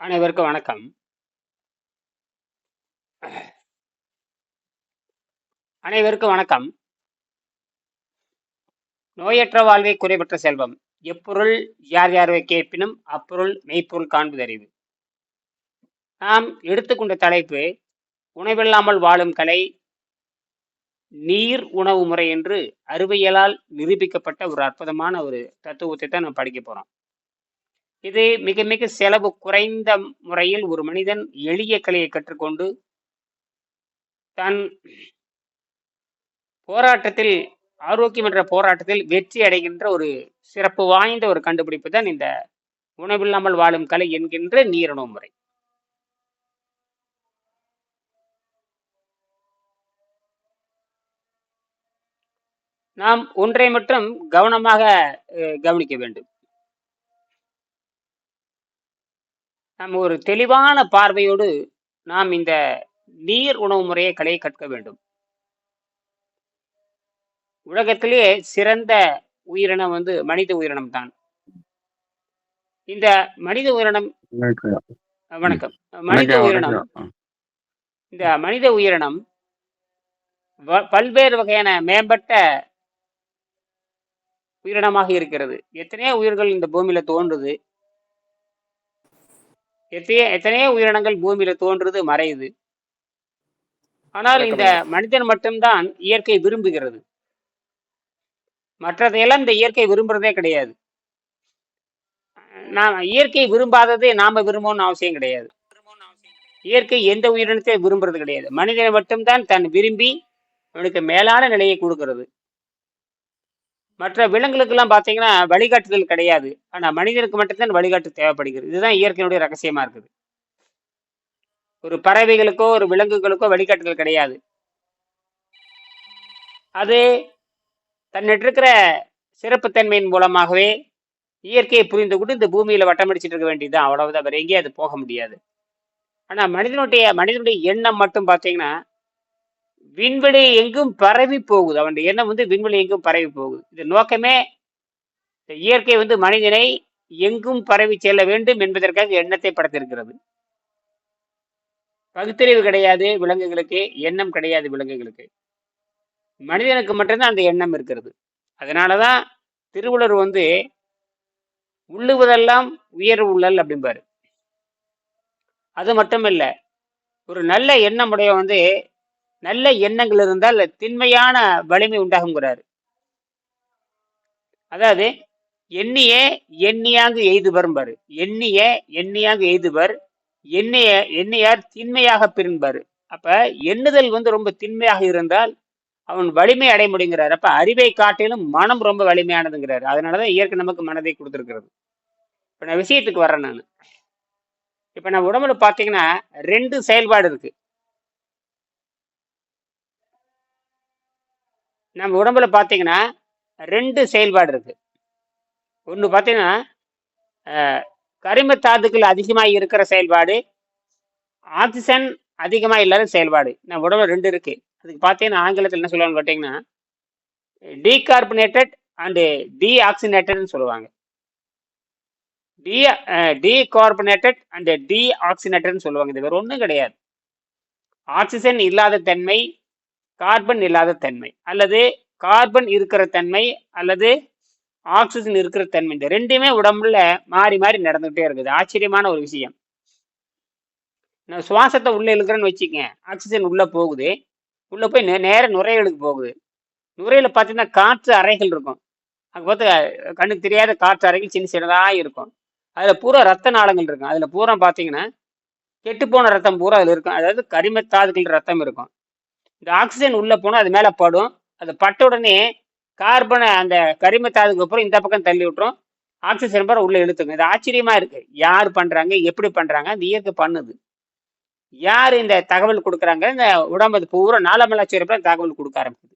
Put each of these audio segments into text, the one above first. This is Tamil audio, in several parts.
அனைவருக்கும் வணக்கம். அனைவருக்கும் வணக்கம். நோயற்ற வாழ்வை குறைபற்ற செல்வம். எப்பொருள் யார் யாரை கேட்பினும் அப்பொருள் மெய்ப்பொருள் காண்பதறிவு நாம் எடுத்துக்கொண்ட தலைப்பு உணவில்லாமல் வாழும் கலை நீர் உணவு முறை என்று அறிவியலால் நிரூபிக்கப்பட்ட ஒரு அற்புதமான ஒரு தத்துவத்தை தான் நம்ம படிக்க போறோம். இது மிக மிக செலவு குறைந்த முறையில் ஒரு மனிதன் எளிய கலையை கற்றுக்கொண்டு தன் போராட்டத்தில் ஆரோக்கியம் என்ற போராட்டத்தில் வெற்றி அடைகின்ற ஒரு சிறப்பு வாய்ந்த ஒரு கண்டுபிடிப்பு தான் இந்த உணவில்லாமல் வாழும் கலை என்கின்ற நீரணு முறை. நாம் ஒன்றை மட்டும் கவனமாக கவனிக்க வேண்டும். நாம் ஒரு தெளிவான பார்வையோடு நாம் இந்த நீர் உணவு முறையை கலையை கற்க வேண்டும். உலகத்திலே சிறந்த உயிரினம் வந்து மனித உயிரினம் தான். இந்த மனித உயிரினம் வணக்கம். மனித உயிரினம். இந்த மனித உயிரினம் பல்வேறு வகையான மேம்பட்ட உயிரினமாக இருக்கிறது. எத்தனையோ உயிர்கள் இந்த பூமியில தோன்றுது. எத்தனையோ எத்தனையோ உயிரினங்கள் பூமியில தோன்றுது மறையுது. ஆனால் இந்த மனிதன் மட்டும்தான் இயற்கை விரும்புகிறது. மற்றதையெல்லாம் இந்த இயற்கை விரும்புறதே கிடையாது. நாம் இயற்கை விரும்பாததை நாம விரும்பணும்னு அவசியம் கிடையாது. இயற்கை எந்த உயிரினத்தை விரும்புறது கிடையாது. மனிதனை மட்டும்தான் தன் விரும்பி அவனுக்கு மேலான நிலையை கொடுக்கிறது. மற்ற விலங்குகளுக்கெல்லாம் பார்த்தீங்கன்னா வழிகாட்டுதல் கிடையாது. ஆனால் மனிதனுக்கு மட்டும்தான் வழிகாட்டு தேவைப்படுகிறது. இதுதான் இயற்கையினுடைய ரகசியமாக இருக்குது. ஒரு பறவைகளுக்கோ ஒரு விலங்குகளுக்கோ வழிகாட்டுதல் கிடையாது. அது தன்னிட்டு இருக்கிற சிறப்புத்தன்மையின் மூலமாகவே இயற்கையை புரிந்து கொண்டு இந்த பூமியில் வட்டமடிச்சிட்டு இருக்க வேண்டியதுதான். அவ்வளவுதான். வேற எங்கேயும் அது போக முடியாது. ஆனால் மனிதனுடைய மனிதனுடைய எண்ணம் மட்டும் பார்த்தீங்கன்னா விண்வெளி எங்கும் பரவி போகுது. அவனுடைய எண்ணம் வந்து விண்வெளி எங்கும் பரவி போகுது. இது நோக்கமே இந்த இயற்கை வந்து மனிதனை எங்கும் பரவி செல்ல வேண்டும் என்பதற்காக எண்ணத்தை படைத்திருக்கிறது. பகுத்தறிவு கிடையாது விலங்குகளுக்கு எண்ணம் கிடையாது விலங்குகளுக்கு. மனிதனுக்கு மட்டும்தான் அந்த எண்ணம் இருக்கிறது. அதனாலதான் திருவள்ளுவர் வந்து உள்ளுவதெல்லாம் உயர்வு உள்ளல் அப்படிம்பாரு. அது மட்டும் இல்ல ஒரு நல்ல எண்ணம் உடைய வந்து நல்ல எண்ணங்கள் இருந்தால் திண்மையான வலிமை உண்டாகுங்கிறாரு. அதாவது எண்ணிய எண்ணியாங்கு எய்துவர் எண்ணிய எண்ணியாங்கு எய்துவர் எண்ணிய எண்ணியார் திண்மையாக பிரின்பாரு அப்ப எண்ணுதல் வந்து ரொம்ப திண்மையாக இருந்தால் அவன் வலிமை அடைய முடியுங்கிறார். அப்ப அறிவை காட்டிலும் மனம் ரொம்ப வலிமையானதுங்கிறாரு. அதனாலதான் இயற்கை நமக்கு மனதை கொடுத்துருக்கிறது. இப்ப நான் விஷயத்துக்கு வர்றேன் நான். இப்ப நான் உடம்புல பாத்தீங்கன்னா ரெண்டு செயல்பாடு இருக்கு. நம்ம உடம்புல பார்த்தீங்கன்னா ரெண்டு செயல்பாடு இருக்கு. ஒன்று பார்த்தீங்கன்னா அஹ், கரிம தாதுக்கள் அதிகமாக இருக்கிற செயல்பாடு ஆக்சிஜன் அதிகமாக இல்லாத செயல்பாடு. நம்ம உடம்புல ரெண்டு இருக்கு. அதுக்கு பார்த்தீங்கன்னா ஆங்கிலத்தில் என்ன சொல்லுவாங்க பார்த்தீங்கன்னா டீகார்பனேட்டட் அண்டு டீஆக்சினேட்டட்னு சொல்லுவாங்க. டி டீகார்பனேட்டட் அண்டு டீஆக்சினேட்டட்னு சொல்லுவாங்க. இது வேற ஒன்றும் கிடையாது. ஆக்சிஜன் இல்லாத தன்மை கார்பன் இல்லாத தன்மை அல்லது கார்பன் இருக்கிற தன்மை அல்லது ஆக்சிஜன் இருக்கிற தன்மை. இந்த ரெண்டுமே உடம்புல மாறி மாறி நடந்துகிட்டே இருக்குது. ஆச்சரியமான ஒரு விஷயம். நான் சுவாசத்தை உள்ள இழுக்கிறேன்னு வச்சுக்கங்க. ஆக்சிஜன் உள்ள போகுது. உள்ள போய் நே நேர நுரையீரலுக்கு போகுது. நுரையில பார்த்தீங்கன்னா காற்று அறைகள் இருக்கும். அங்கே பார்த்து கண்ணுக்கு தெரியாத காற்று அறைகள் சின்ன சின்னதாக இருக்கும். அதில் பூரா ரத்த நாளங்கள் இருக்கும். அதில் பூரா பார்த்தீங்கன்னா கெட்டுப்போன ரத்தம் பூரா அதில் இருக்கும். அதாவது கரிமத்தாதுகள் ரத்தம் இருக்கும். இந்த ஆக்சிஜன் உள்ளே போனால் அது மேலே படும். அது பட்ட உடனே கார்பனை அந்த கரிமத்தாதுக்கு அப்புறம் இந்த பக்கம் தள்ளி விட்டுரும். ஆக்சிஜன் பூரா உள்ளே இழுத்துக்கும். இது ஆச்சரியமா இருக்குது யார் பண்ணுறாங்க எப்படி பண்ணுறாங்க அந்த இயற்கை பண்ணுது. யார் இந்த தகவல் கொடுக்குறாங்க? இந்த உடம்பு பூரா நாளமல்லா சுரப்பை தகவல் கொடுக்க ஆரம்பிக்குது.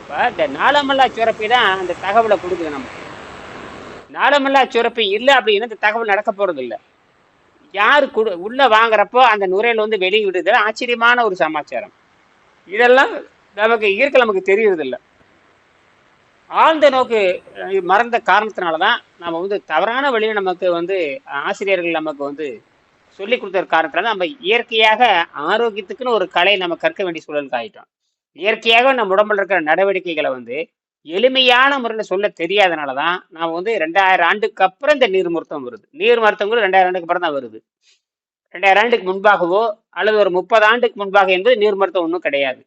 இப்போ இந்த நாளமல்லா சுரப்பி தான் அந்த தகவலை கொடுக்குது நமக்கு. நாளமல்லா சுரப்பி இல்லை அப்படின்னா இந்த தகவல் நடக்க போகிறது இல்லை யார் குடு உள்ள வாங்குறப்போ அந்த நுரையில வந்து வெளியே விடுது ஆச்சரியமான ஒரு சமாச்சாரம். இதெல்லாம் நமக்கு இயற்கை நமக்கு தெரியறது ஆழ்ந்த நோக்கு மறந்த காரணத்தினால தான் நம்ம வந்து தவறான வழியில் நமக்கு வந்து ஆசிரியர்கள் நமக்கு வந்து சொல்லி கொடுத்த காரணத்தினால நம்ம இயற்கையாக ஆரோக்கியத்துக்குன்னு ஒரு கலை நம்ம கற்க வேண்டிய சூழலுக்கு ஆகிட்டோம் இயற்கையாக நம்ம உடம்புல இருக்கிற நடவடிக்கைகளை வந்து எளிமையான முறையில் சொல்ல தெரியாதனால தான் நாம் வந்து ரெண்டாயிரம் ஆண்டுக்கு அப்புறம் இந்த நீர் மருத்துவம் வருது. நீர் மருத்துவம் கூட ரெண்டாயிரம் ஆண்டுக்கு அப்புறம் தான் வருது. ரெண்டாயிரம் ஆண்டுக்கு முன்பாகவோ அல்லது ஒரு முப்பது ஆண்டுக்கு முன்பாக என்பது நீர் மருத்துவம் ஒன்றும் கிடையாது.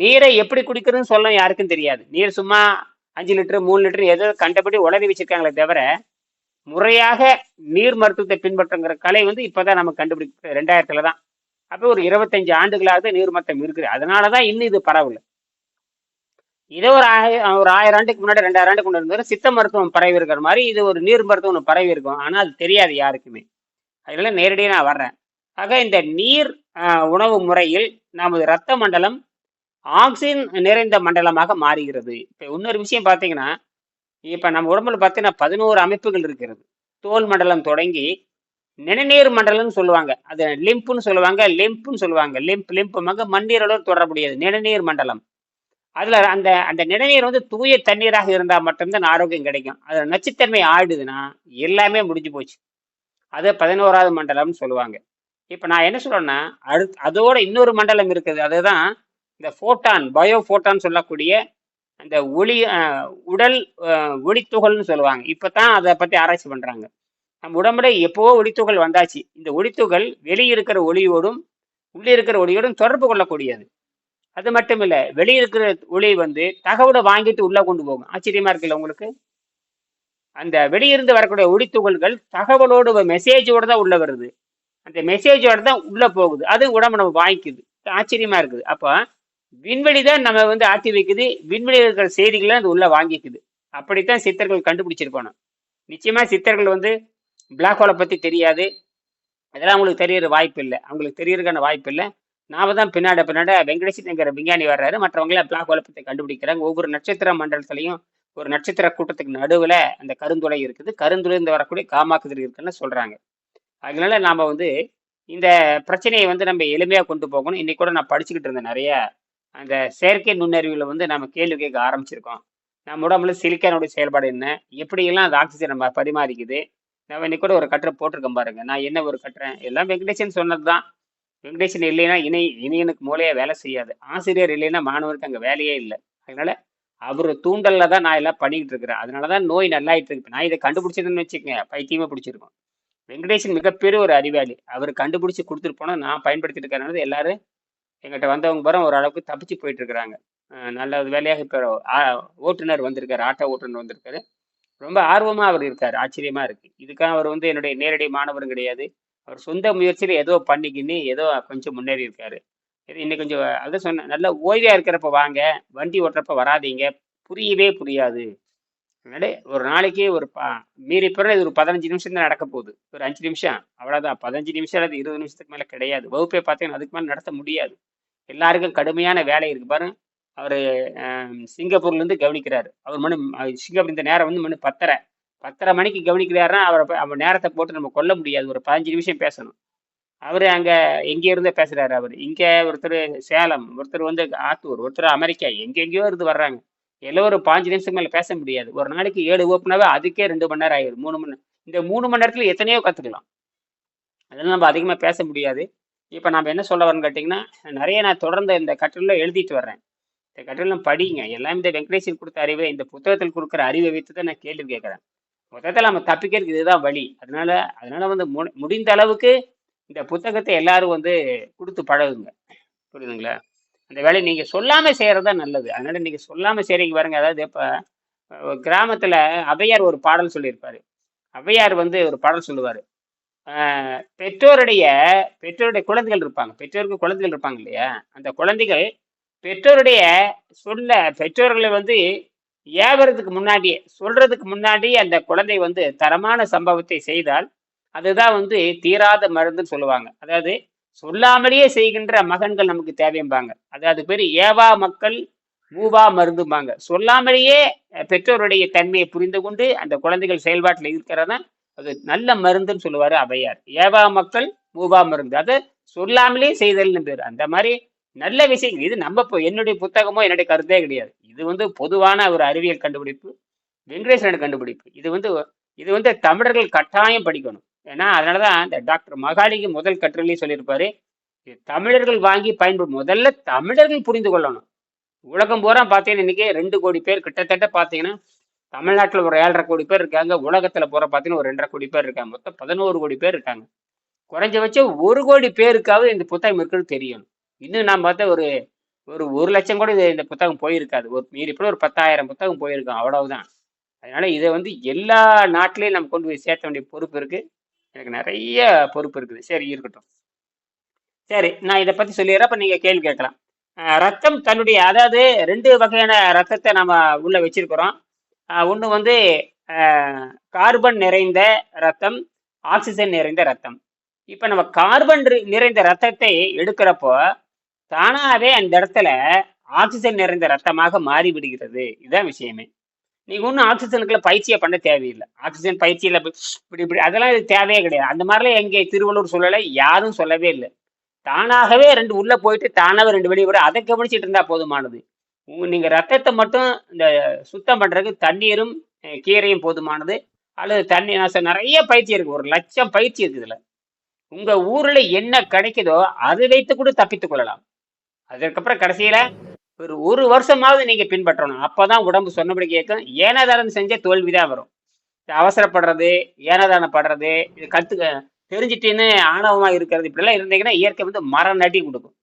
நீரை எப்படி குடிக்கிறதுன்னு சொல்ல யாருக்கும் தெரியாது. நீர் சும்மா அஞ்சு லிட்டர் மூணு லிட்டர் ஏதோ கண்டபடி உளறி வச்சிருக்காங்களே தவிர முறையாக நீர் மருத்துவத்தை பின்பற்றுங்கிற கலை வந்து இப்போதான் நம்ம கண்டுபிடிக்க ரெண்டாயிரத்துல தான். அப்போ ஒரு இருபத்தஞ்சு ஆண்டுகளாவது நீர் மருத்துவம் இருக்குது. அதனால தான் இன்னும் இது பரவலை. இதே ஒரு ஆயிரம் ஒரு ஆயிரம் ஆண்டுக்கு முன்னாடி ரெண்டாயிரம் ஆண்டுக்கு முன்னாடி இருந்தாலும் சித்த மருத்துவம் பரவி இருக்கிற மாதிரி இது ஒரு நீர் மருத்துவம் ஒன்று பரவி இருக்கும் ஆனால் அது தெரியாது யாருக்குமே. அதனால நேரடியாக நான் வர்றேன். ஆக இந்த நீர் உணவு முறையில் நமது இரத்த மண்டலம் ஆக்சிஜன் நிறைந்த மண்டலமாக மாறுகிறது. இப்போ இன்னொரு விஷயம் பார்த்தீங்கன்னா இப்போ நம்ம உடம்புல பார்த்தீங்கன்னா பதினோரு அமைப்புகள் இருக்கிறது. தோல் மண்டலம் தொடங்கி நிணநீர் மண்டலம்னு சொல்லுவாங்க. அது லிம்புன்னு சொல்லுவாங்க லிம்புன்னு சொல்லுவாங்க. லிம்ப் லிம்புமாக மண்ணீரோடு தொடர்புடையது. நிணநீர் மண்டலம். அதுல அந்த அந்த நிலநீர் வந்து தூய தண்ணீராக இருந்தால் மட்டும்தான் ஆரோக்கியம் கிடைக்கும். அதில் நச்சுத்தன்மை ஆடுதுன்னா எல்லாமே முடிஞ்சு போச்சு. அது பதினோராவது மண்டலம்னு சொல்லுவாங்க. இப்போ நான் என்ன சொல்றேன்னா அடுத் அதோட இன்னொரு மண்டலம் இருக்குது. அதுதான் இந்த ஃபோட்டான் பயோ ஃபோட்டான் சொல்லக்கூடிய அந்த ஒளி உடல் ஒளித்துகள்னு சொல்லுவாங்க. இப்போ தான் அதை பற்றி ஆராய்ச்சி பண்ணுறாங்க நம்ம உடம்புல எப்போவோ ஒளித்துகள் வந்தாச்சு. இந்த ஒளித்துகள் வெளியே இருக்கிற ஒளியோடும் உள்ளே இருக்கிற ஒளியோடும் தொடர்பு கொள்ளக்கூடியது. அது மட்டும் இல்லை வெளியே இருக்கிற ஒளி வந்து தகவலை வாங்கிட்டு உள்ளே கொண்டு போகும். ஆச்சரியமா இருக்குல்ல உங்களுக்கு? அந்த வெளியிருந்து வரக்கூடிய ஒளித்துகள்கள் தகவலோடு மெசேஜோடு தான் உள்ளே வருது. அந்த மெசேஜோட தான் உள்ளே போகுது. அது உடம்பு நம்ம வாங்கிக்குது ஆச்சரியமா இருக்குது. அப்போ விண்வெளி தான் நம்ம வந்து ஆட்டி வைக்குது. விண்வெளியில் இருக்கிற செய்திகளை அது உள்ளே வாங்கிக்குது. அப்படித்தான் சித்தர்கள் கண்டுபிடிச்சிருக்கணும் நிச்சயமா சித்தர்கள் வந்து பிளாக் ஹோலை பற்றி தெரியாது. அதெல்லாம் அவங்களுக்கு தெரியற வாய்ப்பு இல்லை. அவங்களுக்கு தெரியறதுக்கான வாய்ப்பு இல்லை. நாம தான் பின்னாடி பின்னாடி வெங்கடேசன்ங்கிற விஞ்ஞானி வர்றாரு. மற்றவங்கள பிளாக் ஹோலை கண்டுபிடிக்கிறாங்க. ஒவ்வொரு நட்சத்திர மண்டலத்திலையும் ஒரு நட்சத்திர கூட்டத்துக்கு நடுவில் அந்த கருந்துளை இருக்குது. கருந்துளைந்து வரக்கூடிய காமாக்குதிரி இருக்குன்னு சொல்றாங்க. அதனால நாம வந்து இந்த பிரச்சனையை வந்து நம்ம எளிமையாக கொண்டு போகணும். இன்னைக்கு கூட நான் படிச்சுக்கிட்டு இருந்தேன் நிறைய. அந்த செயற்கை நுண்ணறிவில் வந்து நம்ம கேள்வி கேட்க ஆரம்பிச்சிருக்கோம். நம்ம உடம்புல சிலிக்கானுடைய செயல்பாடு என்ன? எப்படியெல்லாம் அந்த ஆக்சிஜன் நம்ம பரிமாறிக்குது? நம்ம இன்னைக்கு கூட ஒரு கட்டுரை போட்டிருக்கேன் பாருங்க. நான் என்ன ஒரு கட்டுறேன் எல்லாம் வெங்கடேஷன் சொன்னது தான் வெங்கடேசன் இல்லைன்னா இணை இணையனுக்கு மூலையே வேலை செய்யாது. ஆசிரியர் இல்லைன்னா மாணவருக்கு அங்கே வேலையே இல்லை. அதனால அவர் தூண்டலில் தான் நான் எல்லாம் பண்ணிக்கிட்டு இருக்கிறேன். அதனால தான் நோய் நல்லாயிட்டு இருக்கு. நான் இதை கண்டுபிடிச்சதுன்னு வச்சுக்கோங்க. பைத்தியமே பிடிச்சிருக்கோம். வெங்கடேசன் மிகப்பெரிய ஒரு அறிவாளி. அவர் கண்டுபிடிச்சி கொடுத்துட்டு போனால் நான் பயன்படுத்திட்டு இருக்கிறனால எல்லாரும் எங்கிட்ட வந்தவங்க பரம் ஓரளவுக்கு தப்பிச்சு போயிட்டு இருக்கிறாங்க. நல்ல வேலையாக இப்போ ஓட்டுநர் வந்திருக்காரு. ஆட்டோ ஓட்டுநர் வந்திருக்காரு. ரொம்ப ஆர்வமாக அவர் இருக்கார். ஆச்சரியமாக இருக்குது இதுக்காக அவர் வந்து என்னுடைய நேரடி மாணவரும் கிடையாது. அவர் சொந்த முயற்சியில் ஏதோ பண்ணிக்கின்னு ஏதோ கொஞ்சம் முன்னேறி இருக்காரு. இது இன்னும் கொஞ்சம் அதான் சொன்னேன் நல்ல ஓய்வா இருக்கிறப்ப வாங்க வண்டி ஓட்டுறப்ப வராதீங்க புரியவே புரியாது. அதனால ஒரு நாளைக்கு ஒரு பா மீறி பிறகு இது ஒரு பதினஞ்சு நிமிஷம் தான் நடக்க போகுது. ஒரு அஞ்சு நிமிஷம் அவ்வளோதான் பதினஞ்சு நிமிஷம் அல்லது இருபது நிமிஷத்துக்கு மேலே கிடையாது. வகுப்பை பார்த்தீங்கன்னா அதுக்கு மேலே நடத்த முடியாது. எல்லாருக்கும் கடுமையான வேலை இருக்கு. பாருங்க அவர் சிங்கப்பூர்லேருந்து கவனிக்கிறாரு. அவர் மணி சிங்கப்பூர் இந்த நேரம் வந்து மணி பத்தரை. பத்தரை மணிக்கு கவனிக்கிறாருன்னா அவரை அவர் நேரத்தை போட்டு நம்ம கொல்ல முடியாது. ஒரு பதினஞ்சு நிமிஷம் பேசணும். அவர் அங்கே எங்கே இருந்தே பேசுகிறாரு அவர். இங்கே ஒருத்தர் சேலம் ஒருத்தர் வந்து ஆத்தூர் ஒருத்தர் அமெரிக்கா எங்கெங்கேயோ இருந்து வர்றாங்க. எல்லாம் ஒரு பாஞ்சு நிமிஷம் மேலே பேச முடியாது. ஒரு நாளைக்கு ஏழு ஓப்பனாவே அதுக்கே ரெண்டு மணி நேரம் ஆகிடும் மூணு மணி இந்த மூணு மணி நேரத்தில் எத்தனையோ கற்றுக்கலாம் அதெல்லாம் நம்ம அதிகமாக பேச முடியாது. இப்போ நம்ம என்ன சொல்ல வரோம்னு கேட்டிங்கன்னா நிறைய நான் தொடர்ந்து இந்த கட்டுரையில் எழுதிட்டு வர்றேன். இந்த கட்டுரைலாம் படிங்க. எல்லாமே இந்த வெங்கடேசன் கொடுத்த அறிவை இந்த புத்தகத்தில் கொடுக்குற அறிவை வைத்து தான் நான் கேள்வி கேட்குறேன். மொத்தத்தில் நம்ம தப்பிக்கிறதுக்கு இதுதான் வழி. அதனால அதனால வந்து மு- முடிந்த அளவுக்கு இந்த புத்தகத்தை எல்லாரும் வந்து கொடுத்து பழகுங்க. புரியுதுங்களா? அந்த வேலையை நீங்கள் சொல்லாமல் செய்கிறது தான் நல்லது. அதனால நீங்கள் சொல்லாமல் செய்கிறீங்க பாருங்க. அதாவது இப்போ கிராமத்தில் அவையார் ஒரு பாடல் சொல்லியிருப்பார். அவையார் வந்து ஒரு பாடல் சொல்லுவார். பெற்றோருடைய பெற்றோருடைய குழந்தைகள் இருப்பாங்க. பெற்றோருக்கு குழந்தைகள் இருப்பாங்க இல்லையா? அந்த குழந்தைகள் பெற்றோருடைய சொல்ல பெற்றோர்களை வந்து ஏவறதுக்கு முன்னாடியே சொல்றதுக்கு முன்னாடியே அந்த குழந்தை வந்து தரமான சம்பவத்தை செய்தால் அதுதான் வந்து தீராத மருந்துன்னு சொல்லுவாங்க. அதாவது சொல்லாமலேயே செய்கின்ற மகன்கள் நமக்கு தேவைம்பாங்க. அதாவது பேர் ஏவா மக்கள் மூவா மருந்தும்பாங்க. சொல்லாமலேயே பெற்றோருடைய தன்மையை புரிந்து கொண்டு அந்த குழந்தைகள் செயல்பாட்டில் இருக்கிறதா அது நல்ல மருந்துன்னு சொல்லுவார் அவையார் ஏவா மக்கள் மூவா மருந்து. அதை சொல்லாமலே செய்தல்னு பேர். அந்த மாதிரி நல்ல விஷயம். இது நம்ம இப்போ என்னுடைய புத்தகமோ என்னுடைய கருத்தே கிடையாது. இது வந்து பொதுவான ஒரு அறிவியல் கண்டுபிடிப்பு வெங்கடேஸ்வரன் கண்டுபிடிப்பு. இது வந்து இது வந்து தமிழர்கள் கட்டாயம் படிக்கணும். ஏன்னா அதனால தான் இந்த டாக்டர் மகாலிக்கு முதல் கட்டுரையிலேயே சொல்லியிருப்பாரு இது தமிழர்கள் வாங்கி பயன்படும் முதல்ல தமிழர்கள் புரிந்து கொள்ளணும். உலகம் பூரா பார்த்தீங்கன்னா இன்றைக்கி ரெண்டு கோடி பேர் கிட்டத்தட்ட பார்த்தீங்கன்னா தமிழ்நாட்டில் ஒரு ஏழரை கோடி பேர் இருக்காங்க உலகத்தில் போகிற பார்த்தீங்கன்னா ஒரு ரெண்டரை கோடி பேர் இருக்காங்க. மொத்தம் பதினோரு கோடி பேர் இருக்காங்க. குறைஞ்சபட்சம் ஒரு கோடி பேருக்காவது இந்த புத்தகம் இருக்குன்னு தெரியணும். இன்னும் நான் பார்த்தா ஒரு ஒரு ஒரு லட்சம் கூட இது இந்த புத்தகம் போயிருக்காது. ஒரு மீறி கூட ஒரு பத்தாயிரம் புத்தகம் போயிருக்கும் அவ்வளவுதான். அதனால இதை வந்து எல்லா நாட்டிலையும் நம்ம கொண்டு போய் சேர்த்த வேண்டிய பொறுப்பு இருக்கு. எனக்கு நிறைய பொறுப்பு இருக்குது. சரி இருக்கட்டும். சரி நான் இதை பத்தி சொல்லிடுறேன் அப்ப நீங்க கேள்வி கேட்கலாம். ரத்தம் தன்னுடைய அதாவது ரெண்டு வகையான ரத்தத்தை நம்ம உள்ள வச்சிருக்கிறோம். ஒன்று வந்து கார்பன் நிறைந்த ரத்தம் ஆக்சிஜன் நிறைந்த ரத்தம். இப்போ நம்ம கார்பன் நிறைந்த ரத்தத்தை எடுக்கிறப்போ தானாவே அந்த இடத்துல ஆக்சிஜன் நிறைந்த ரத்தமாக மாறி விடுகிறது இதுதான் விஷயமே. நீங்க ஒன்றும் ஆக்சிஜனுக்குள்ள பயிற்சியை பண்ண தேவையில்லை. ஆக்சிஜன் பயிற்சியில் இப்படி இப்படி அதெல்லாம் இது தேவையே கிடையாது. அந்த மாதிரிலாம் எங்கே திருவள்ளூர் சொல்லலை யாரும் சொல்லவே இல்லை. தானாகவே ரெண்டு உள்ள போயிட்டு தானாகவே ரெண்டு வெளியே விட அதை கவனிச்சிட்டு இருந்தா போதுமானது. உங்க நீங்க ரத்தத்தை மட்டும் இந்த சுத்தம் பண்றதுக்கு தண்ணீரும் கீரையும் போதுமானது. அல்லது தண்ணி நான் நிறைய பயிற்சி இருக்கு. ஒரு லட்சம் பயிற்சி இருக்கு இதுல. உங்க ஊர்ல என்ன கிடைக்குதோ அதை வைத்து கூட தப்பித்துக் கொள்ளலாம். அதுக்கப்புறம் கடைசியில ஒரு ஒரு வருஷமாவது நீங்க பின்பற்றணும். அப்பதான் உடம்பு சொன்னபடி கேட்கும். ஏனாதாரம் செஞ்ச தோல்விதான் வரும். அவசரப்படுறது ஏனாதானம் படுறது இது கத்துக்க தெரிஞ்சிட்டேன்னு ஆணவமா இருக்கிறது இப்படிலாம் இருந்தீங்கன்னா இயற்கை வந்து மரம் நடி கொடுக்கும்.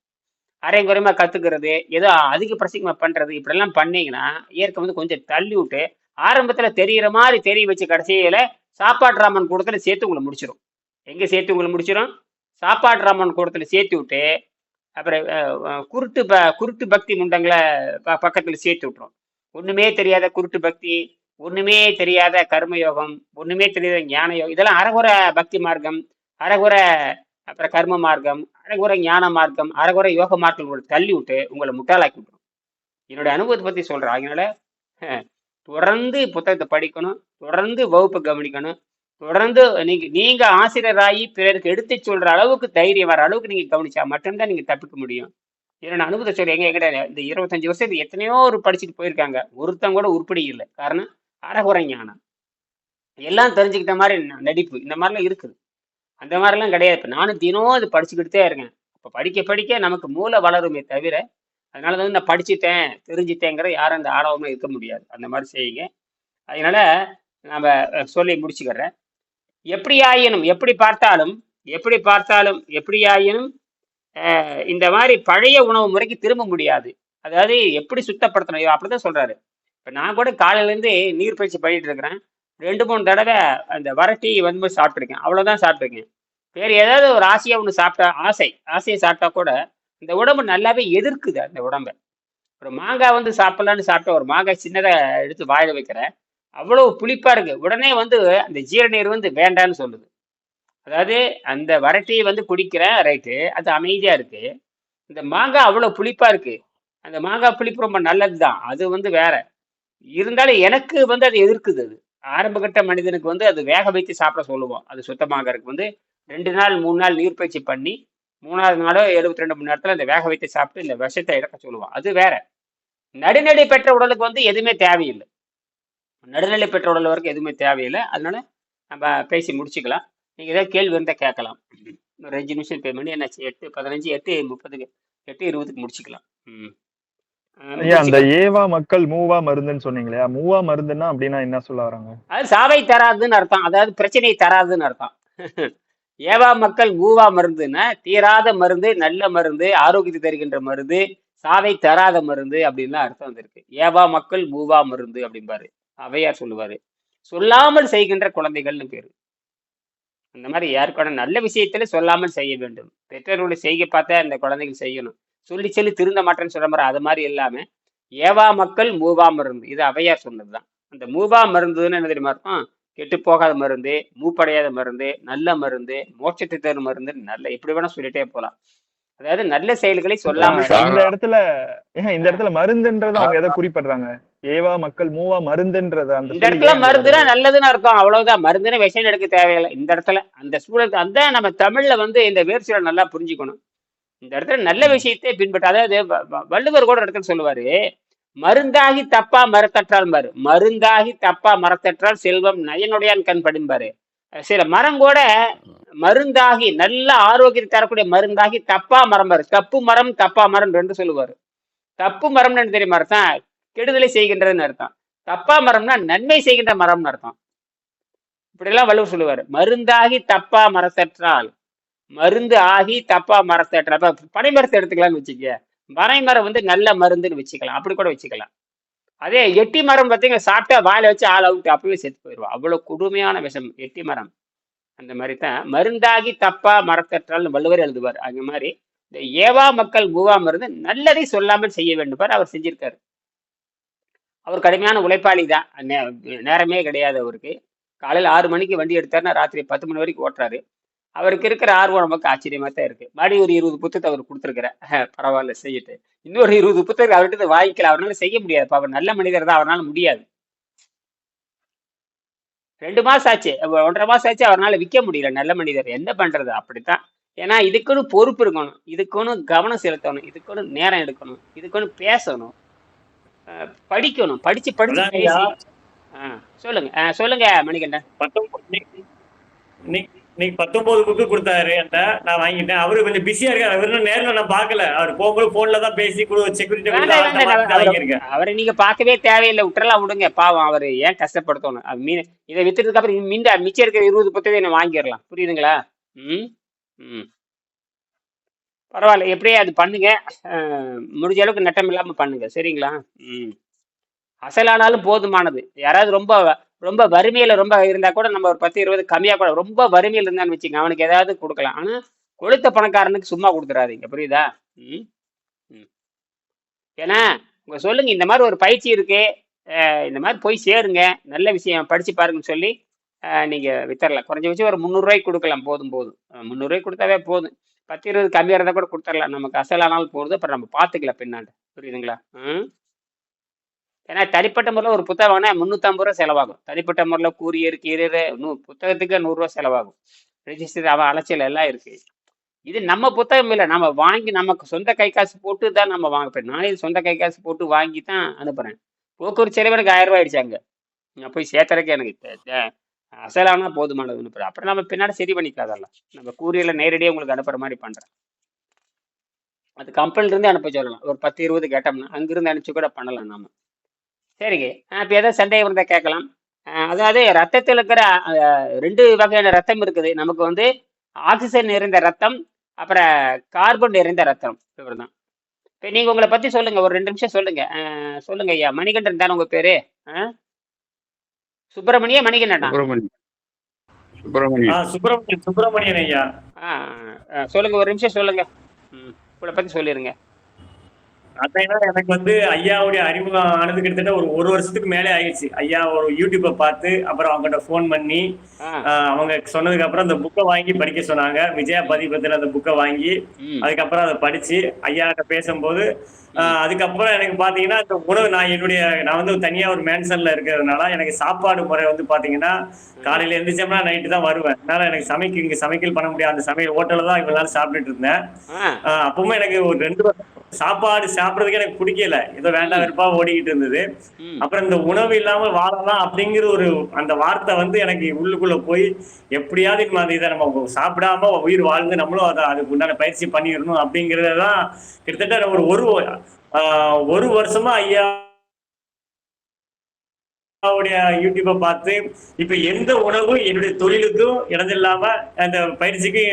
குறையமா கத்துக்கிறது ஏதோ அதிக பிரசிங்கமா பண்றது இப்படிலாம் பண்ணீங்கன்னா இயற்கை வந்து கொஞ்சம் தள்ளி விட்டு ஆரம்பத்துல தெரியற மாதிரி தெரிய வச்சு கடைசியில சாப்பாட்டு ராமன் கூடத்துல சேர்த்து உங்களை முடிச்சிடும் எங்க சேர்த்து உங்களை முடிச்சிடும் சாப்பாட்டு ராமன் கூடத்துல சேர்த்து விட்டு அப்புறம் குருட்டு ப குருட்டு பக்தி முண்டங்களை ப- பக்கத்தில் சேர்த்து விட்டுரும். ஒன்றுமே தெரியாத குருட்டு பக்தி ஒன்றுமே தெரியாத கர்மயோகம் ஒன்றுமே தெரியாத ஞான யோகம் இதெல்லாம் அறகுற பக்தி மார்க்கம் அறகுற அப்புறம் கர்ம மார்க்கம் அறகுற ஞான மார்க்கம் அறகுற யோக மார்க்கம் உங்களை தள்ளி விட்டு உங்களை முட்டாளாக்கி விட்டுரும். என்னுடைய அனுபவத்தை பற்றி சொல்கிறேன் அதனால தொடர்ந்து புத்தகத்தை படிக்கணும் தொடர்ந்து வகுப்பை கவனிக்கணும் தொடர்ந்து நீங்க நீங்க ஆசிரியராகி பிறருக்கு எடுத்து சொல்ற அளவுக்கு தைரியம் வர அளவுக்கு நீங்க கவனிச்சா மட்டும்தான் நீங்க தப்பிக்க முடியும். என்னோட அனுபவத்தை சொல்லி எங்க எங்கிட்ட இந்த இருபத்தஞ்சு வருஷத்துக்கு எத்தனையோ ஒரு படிச்சுட்டு போயிருக்காங்க. ஒருத்தன் கூட உருப்படி இல்லை. காரணம் அறகுறை ஞானம் எல்லாம் தெரிஞ்சுக்கிட்ட மாதிரி நடிப்பு. இந்த மாதிரிலாம் இருக்குது. அந்த மாதிரிலாம் கிடையாது. இப்போ நானும் தினமும் அது படிச்சுக்கிட்டே இருக்கேன். இப்போ படிக்க படிக்க நமக்கு மூளை வளருமே தவிர அதனால வந்து நான் படிச்சுட்டேன் தெரிஞ்சுட்டேங்கிற யாரும் அந்த ஆடவமாக இருக்க முடியாது. அந்த மாதிரி செய்யுங்க. அதனால நம்ம சொல்லி முடிச்சுக்கிறேன். எப்படி ஆயினும் எப்படி பார்த்தாலும் எப்படி பார்த்தாலும் எப்படி ஆயினும் இந்த மாதிரி பழைய உணவு முறைக்கு திரும்ப முடியாது. அதாவது எப்படி சுத்தப்படுத்தணும்? அப்படிதான் சொல்றாரு. இப்போ நான் கூட காலையிலேருந்து நீர் பயிற்சி பண்ணிட்டு இருக்கிறேன். ரெண்டு மூணு தடவை அந்த வரட்டி வந்து சாப்பிட்ருக்கேன் அவ்வளோதான் சாப்பிட்ருக்கேன் வேறு ஏதாவது ஒரு ஆசையாக ஒன்று சாப்பிட்டா ஆசை ஆசையை சாப்பிட்டா கூட இந்த உடம்பு நல்லாவே எதிர்க்குது அந்த உடம்பை. ஒரு மாங்காய் வந்து சாப்பிட்லான்னு சாப்பிட்டா ஒரு மாங்காய் சின்னதாக எடுத்து வாயில் வைக்கிறேன். அவ்வளவு புளிப்பா இருக்கு உடனே வந்து அந்த ஜீரநீர் வந்து வேண்டான்னு சொல்லுது. அதாவது அந்த வரட்டியை வந்து குடிக்கிறேன் ரைட்டு அது அமைதியா இருக்கு. இந்த மாங்காய் அவ்வளவு புளிப்பா இருக்கு. அந்த மாங்காய் புளிப்பு ரொம்ப நல்லது தான் அது வந்து வேற. இருந்தாலும் எனக்கு வந்து அது எதிர்க்குது அது. ஆரம்பகட்ட மனிதனுக்கு வந்து அது வேக வைத்து சாப்பிட சொல்லுவோம். அது சுத்தமாகறதுக்கு வந்து ரெண்டு நாள் மூணு நாள் நீர் பயிற்சி பண்ணி மூணாவது நாளோ எழுபத்தி ரெண்டு மணி நேரத்தில் அந்த வேக வைத்து சாப்பிட்டு இந்த விஷத்தை இறக்க சொல்லுவோம். அது வேற. நடுநடை பெற்ற உடலுக்கு வந்து எதுவுமே தேவையில்லை. நடுநிலை பெற்ற உடல் வரைக்கும் எதுவுமே தேவையில்லை. அதனால நம்ம பேசி முடிச்சுக்கலாம். நீங்கள் ஏதாவது கேள்வி இருந்தால் கேட்கலாம். ஒரு அஞ்சு நிமிஷம் பே பண்ணி என்னாச்சு? எட்டு பதினஞ்சு எட்டு முப்பதுக்கு எட்டு இருபதுக்கு முடிச்சுக்கலாம். ம். ஐயா அந்த ஏவா மக்கள் மூவா மருந்துன்னு சொன்னீங்களே மூவா மருந்துன்னா அப்படின்னா என்ன சொல்ல வராங்க? அது சாவை தராதுன்னு அர்த்தம். அதாவது பிரச்சனையை தராதுன்னு அர்த்தம். ஏவா மக்கள் மூவா மருந்துன்னா தீராத மருந்து நல்ல மருந்து ஆரோக்கியத்தை தருகின்ற மருந்து சாவை தராத மருந்து அப்படின்லாம் அர்த்தம் வந்திருக்கு. ஏவா மக்கள் மூவா மருந்து அப்படிம்பாரு. அவையார் சொல்லுவாரு. சொல்லாமல் செய்கின்ற குழந்தைகள்னு பேரு. அந்த மாதிரி யாருக்கான நல்ல விஷயத்துல சொல்லாமல் செய்ய வேண்டும். பெற்றோர்களை செய்ய பார்த்தா அந்த குழந்தைகள் செய்யணும். சொல்லி சொல்லி திருந்த மாட்டேன்னு சொல்ற மாதிரி அது மாதிரி இல்லாம ஏவா மக்கள் மூவா மருந்து. இது அவையார் சொன்னதுதான். அந்த மூவா மருந்துன்னு என்ன தெரியுமா இருக்கும்? கெட்டு போகாத மருந்து மூப்படையாத மருந்து நல்ல மருந்து மோட்சத்தை தரும் மருந்து நல்ல எப்படி வேணா சொல்லிட்டே போலாம். அதாவது நல்ல செயல்களை சொல்லாமல் இந்த இடத்துல இந்த இடத்துல மருந்துன்றது அவங்க எதை குறிப்பிடுறாங்க. ஏவா மக்கள் மூவா மருந்துன்றது அந்த இந்த இடத்துல மருந்துனா நல்லதுன்னு அர்த்தம் அவ்வளவுதான். மருந்துன்னு விஷயம் எடுக்க தேவையில்லை. இந்த இடத்துல அந்த சூழல் அதான் நம்ம தமிழ்ல வந்து இந்த வேர்ச்சொல் நல்லா புரிஞ்சுக்கணும். இந்த இடத்துல நல்ல விஷயத்தை பின்பற்ற அதாவது வள்ளுவர் கூட இடத்துல சொல்லுவாரு மருந்தாகி தப்பா மரத்தற்றால் பாரு மருந்தாகி தப்பா மரத்தற்றால் செல்வம் நயனுடையான் கண் படிம்பாரு. சில மரம் கூட மருந்தாகி நல்ல ஆரோக்கியத்தை தரக்கூடிய மருந்தாகி தப்பா மரம் தப்பு மரம் தப்பா மரம் ரெண்டு சொல்லுவாரு. தப்பு மரம்னு என்ன தெரியுமா அர்த்தம்? கெடுதலை செய்கின்றதுன்னு அர்த்தம். தப்பா மரம்னா நன்மை செய்கின்ற மரம்னு அர்த்தம். இப்படியெல்லாம் வள்ளுவர் சொல்லுவார். மருந்தாகி தப்பா மரத்தற்றால் மருந்து ஆகி தப்பா மரத்தற்றால் பனைமரத்தை பனை மரத்தை எடுத்துக்கலாம்னு வச்சுக்க பனைமரம் வந்து நல்ல மருந்துன்னு வச்சுக்கலாம். அப்படி கூட வச்சுக்கலாம். அதே எட்டி மரம் பார்த்தீங்கன்னா சாப்பிட்டா வாயில வச்சு ஆள் அவுட் அப்பவே செத்து போயிடுவோம் அவ்வளவு கொடுமையான விஷம் எட்டி மரம். அந்த மாதிரி தான் மருந்தாகி தப்பா மரத்தற்றால் வள்ளுவர் எழுதுவார். அந்த மாதிரி இந்த ஏவா மக்கள் மூவா மருந்து நல்லதை சொல்லாமல் செய்ய வேண்டும் பார் அவர் செஞ்சிருக்காரு. அவர் கடுமையான உழைப்பாளி தான். நேரமே கிடையாது அவருக்கு. காலையில் ஆறு மணிக்கு வண்டி எடுத்தாருன்னா ராத்திரி பத்து மணி வரைக்கும் ஓட்டுறாரு. அவருக்கு இருக்கிற ஆர்வம் நமக்கு ஆச்சரியமா தான் இருக்கு. மறுபடி ஒரு இருபது புத்தகத்தை அவர் கொடுத்துருக்கிறார். பரவாயில்ல செய்யட்டு இன்னொரு இருபது புத்தகம் அவர்கிட்ட வாங்கிக்கலாம் அவரால் செய்ய முடியாது. அவர் நல்ல மனிதர் தான். அவரால் முடியாது. ரெண்டு மாசம் ஆச்சு. ஒன்றரை மாசம் ஆச்சு. அவரால் விற்க முடியல. நல்ல மனிதர். என்ன பண்றது? அப்படித்தான். ஏன்னா இதுக்குன்னு பொறுப்பு இருக்கணும். இதுக்குன்னு கவனம் செலுத்தணும். இதுக்குன்னு நேரம் எடுக்கணும். இதுக்குன்னு பேசணும். படிக்கணும். படிச்சு படிச்சு சொல்லுங்க. சொல்லுங்க மணிகண்டன். இன்னைக்கு- பத்தொன்பது புக்கு கொடுத்தாரு என்கிட்ட நான் வாங்கிட்டேன். அவரு கொஞ்சம் பிஸியா இருக்காரு. அவரு நேர்ல நான் பார்க்கல. அவர் போகும்போது போன்ல தான் பேசி செக்யூரிட்டி அவரை- நீங்க பார்க்கவே தேவையில்லை. விட்டுறலாம் விடுங்க. பாவம் அவரு ஏன் கஷ்டப்படுத்தணும்? அது மீன் இதை வித்துறதுக்கு அப்புறம் மிந்த மிச்சம் இருக்கிற இருபது புத்தகத்தை நம்ம வாங்கிடலாம். புரியுதுங்களா? ம்? ம். பரவாயில்ல. எப்படியே அது பண்ணுங்க. முடிஞ்ச அளவுக்கு நட்டம் இல்லாம பண்ணுங்க. சரிங்களா? ம். அசலானாலும் போதுமானது. யாராவது ரொம்ப ரொம்ப வறுமையில ரொம்ப இருந்தா கூட நம்ம ஒரு பத்து இருபது கம்மியா கூட ரொம்ப வறுமையில இருந்தான்னு வச்சுங்க அவனுக்கு ஏதாவது கொடுக்கலாம். ஆனா கொளுத்த பணக்காரனுக்கு சும்மா கொடுத்துறாதீங்க. புரியுதா? ம். ம். ஏன்னா உங்க சொல்லுங்க இந்த மாதிரி ஒரு பயிற்சி இருக்கு இந்த மாதிரி போய் சேருங்க. நல்ல விஷயம் படிச்சு பாருங்கன்னு சொல்லி நீங்கள் நீங்க வித்தரலாம் குறைஞ்சபட்சம் ஒரு முந்நூறுரூவாய்க்கு கொடுக்கலாம். போதும் போதும். முந்நூறுரூவாய்க்கு கொடுத்தாவே போதும். பத்து இருபது கம்மியாக இருந்தால் கூட கொடுத்துடலாம் நமக்கு அசலானாலும் போகிறது அப்புறம் நம்ம பார்த்துக்கலாம் பின்னாண்டு. புரியுதுங்களா? ம். ஏன்னா தனிப்பட்ட முறையில் ஒரு புத்தகம் வாங்கினா முந்நூற்றம்பது ரூபா செலவாகும். தனிப்பட்ட முறையில் கூரியர் கீரியர் நூ புத்தகத்துக்கு நூறுரூவா செலவாகும். ரிஜிஸ்டர் அவன் அலைச்சல் எல்லாம் இருக்குது இது நம்ம புத்தகம் இல்லை. நம்ம வாங்கி நமக்கு சொந்த கை காசு போட்டு தான் நம்ம வாங்க நானே சொந்த கை காசு போட்டு வாங்கி தான் அனுப்புகிறேன் போக்குவரத்து செலவு எனக்கு ஆயிரம் ரூபாய் ஆயிடுச்சாங்க நான் போய் சேர்த்துறக்கு எனக்கு அசலானா போதுமானது அனுப்புறேன் அப்புறம் நம்ம பின்னாடி சரி பண்ணிக்கலாம் அதெல்லாம். நம்ம கூரியரில் நேரடியாக உங்களுக்கு அனுப்புகிற மாதிரி பண்ணுறேன் அது கம்பெனில இருந்து அனுப்ப சொல்லலாம். ஒரு பத்து இருபது கேட்டோம்னா அங்கேருந்து அனுப்பிச்சு கூட பண்ணலாம் நம்ம சரிங்க. இப்போ ஏதாவது சந்தேகம் இருந்தால் கேட்கலாம். அதாவது ரத்தத்தில் இருக்கிற ரெண்டு வகையான ரத்தம் இருக்குது. நமக்கு வந்து ஆக்சிஜன் நிறைந்த ரத்தம் அப்புறம் கார்பன் நிறைந்த ரத்தம். இவர்தான். இப்போ நீங்க உங்களை பத்தி சொல்லுங்க. ஒரு ரெண்டு நிமிஷம் சொல்லுங்க. அஹ், சொல்லுங்க ஐயா. மணிகண்டன் தானே உங்க பேரு? சுப்பிரமணிய மணிகண்டனா? ஆஹ் சுப்பிரமணியன். சுப்பிரமணியன் ஐயா. ஆ, ஆ, சொல்லுங்க. ஒரு நிமிஷம் சொல்லுங்க. ம் உங்களை பத்தி சொல்லிருங்க. அதான் எனக்கு வந்து ஐயாவுடைய அறிமுகம் ஆனது கிட்டத்தட்ட ஒரு ஒரு வருஷத்துக்கு மேலே ஆயிடுச்சு. ஐயா ஒரு யூடியூப்பை பார்த்து அப்புறம் அவங்ககிட்ட ஃபோன் பண்ணி அவங்க சொன்னதுக்கு அப்புறம் அந்த புக்கை வாங்கி படிக்க சொன்னாங்க. விஜயா பதிபத்தில் அந்த புக்கை வாங்கி அதுக்கப்புறம் அதை படிச்சு ஐயா கிட்ட பேசும்போது அதுக்கப்புறம் எனக்கு பாத்தீங்கன்னா இந்த உணவு நான் என்னுடைய நான் வந்து தனியா ஒரு மேன்சன்ல இருக்கிறதுனால எனக்கு சாப்பாடு முறை வந்து பாத்தீங்கன்னா காலையில எந்திரிச்சோம்னா நைட்டு தான் வருவேன். அதனால எனக்கு சமைக்க இங்க சமைக்கல் பண்ண முடியாது. அந்த சமையல் ஹோட்டல்ல தான் இவ்வளவு நாள் சாப்பிட்டுட்டு இருந்தேன். அப்பவுமே எனக்கு ஒரு ரெண்டு வருஷம் சாப்பாடு சாப்பிடறதுக்கு எனக்கு பிடிக்கல. ஏதோ வேண்டாம் வெறுப்பா ஓடிக்கிட்டு இருந்தது. அப்புறம் இந்த உணவு இல்லாம வாழலாம் அப்படிங்கிற ஒரு அந்த வார்த்தை வந்து எனக்கு உள்ளுக்குள்ள போய் எப்படியாவது இனிமே அந்த இதை நம்ம சாப்பிடாம உயிர் வாழ்ந்து நம்மளும் அதை அதுக்கு உண்டான பயிற்சி பண்ணிடணும் அப்படிங்கறதான் கிட்டத்தட்ட ஒரு ஒரு ஒரு வருஷமா ஐயா அவருடைய யூடியூப்பை பார்த்து இப்போ எந்த உணவு என்னுடைய தொழிலுக்கும் இடஞ்சில்லாம அந்த பயிற்சிக்கு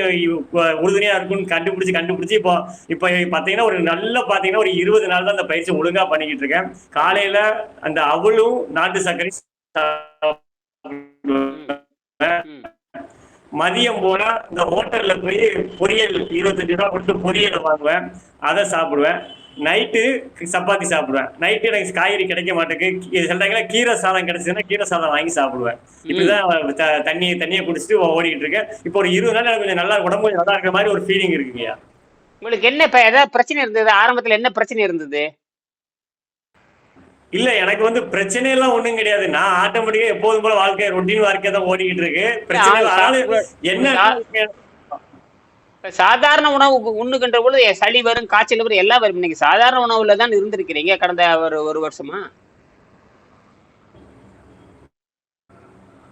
உறுதுணையா இருக்கும்னு கண்டுபிடிச்சு கண்டுபிடிச்சு இப்போ இப்போ பார்த்தீங்கன்னா ஒரு நல்ல பார்த்தீங்கன்னா ஒரு இருபது நாள் தான் அந்த பயிற்சி ஒழுங்கா பண்ணிக்கிட்டு இருக்கேன். காலையில அந்த அவளும் நாட்டு சர்க்கரை மதியம் போனா இந்த ஹோட்டல்ல போய் பொரியல் இருபத்தஞ்சு ரூபா கொடுத்து பொரியல் வாங்குவேன். அதை சாப்பிடுவேன். நைட்டு சப்பாத்தி சாப்பிடுவேன். நைட்டு எனக்கு காய்கறி கிடைக்க மாட்டேங்குது. சொல்றாங்களா கீரை சாதம் கிடைச்சதுன்னா கீரை சாதம் வாங்கி சாப்பிடுவேன். இப்படிதான் த- தண்ணி தண்ணியை குடிச்சிட்டு ஓடிக்கிட்டு இருக்கேன். இப்போ ஒரு இருபது நாள் எனக்கு கொஞ்சம் நல்லா உடம்பு கொஞ்சம் நல்லா இருக்கிற மாதிரி ஒரு ஃபீலிங் இருக்குங்கய்யா உங்களுக்கு என்ன இப்ப ஏதாவது பிரச்சனை இருந்தது? ஆரம்பத்துல என்ன பிரச்சனை இருந்தது? இல்ல எனக்கு வந்து பிரச்சனை எல்லாம் ஒண்ணும் கிடையாது. நான் ஆட்டோமேட்டிக்கா எப்போதும் போல வாழ்க்கை ரொட்டீன் வாழ்க்கை தான் ஓடிக்கிட்டு இருக்கு. பிரச்சனை என்ன சாதாரண உணவு உண்ணுகின்ற பொழுது சளி வரும் காய்ச்சல் வரும் எல்லாம் வரும். நீங்க சாதாரண உணவுல தான் இருந்திருக்கிறீங்க கடந்த ஒரு ஒரு வருஷமா?